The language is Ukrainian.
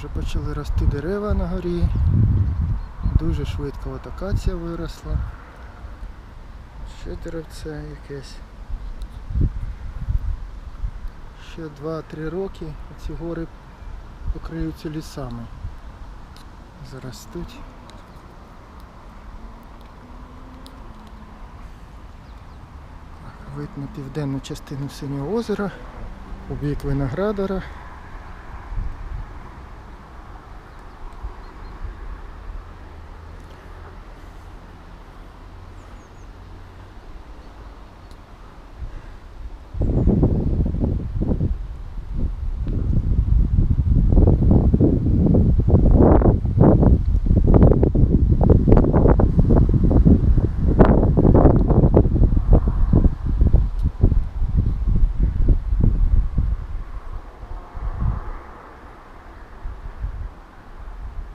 Вже Почали рости дерева на горі. Дуже швидко от акація виросла. Ще деревце якесь. Ще 2-3 роки ці гори покриються лісами. Заростуть. Видно Вид на південну частину синього озера, у бік виноградара.